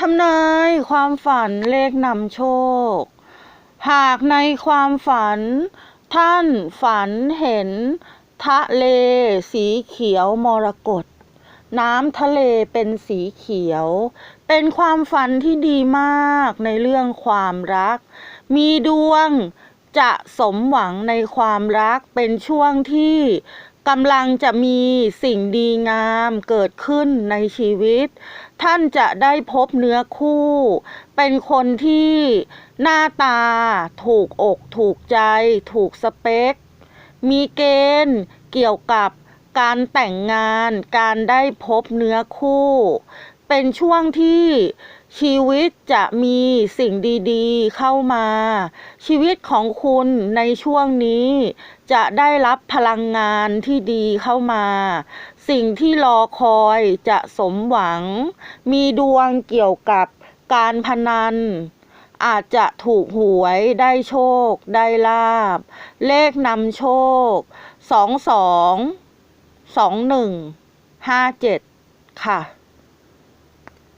ทำนายความฝันเลขนำโชค หากในความฝัน ท่านฝันเห็น ทะเลสีเขียวมรกตน้ำทะเลเป็นสีเขียว เป็นความฝันที่ดีมากในเรื่องความรัก มีดวงจะสมหวังในความรักเป็นช่วงที่ กำลังจะมีสิ่งดีงามเกิดขึ้นในชีวิต ท่านจะได้พบเนื้อคู่ เป็นคนที่หน้าตา ถูกอก ถูกใจ ถูกสเปค มีเกณฑ์เกี่ยวกับการแต่งงานการได้พบเนื้อคู่ เป็นช่วงที่ชีวิตจะมีสิ่งดีๆ เข้ามา ชีวิตของคุณในช่วงนี้ จะได้รับพลังงานที่ดีเข้ามา สิ่งที่รอคอยจะสมหวัง มีดวงเกี่ยวกับการพนัน อาจจะถูกหวยได้โชค ได้ลาบ เลขนำโชค สองสอง สองหนึ่ง ห้าเจ็ดค่ะ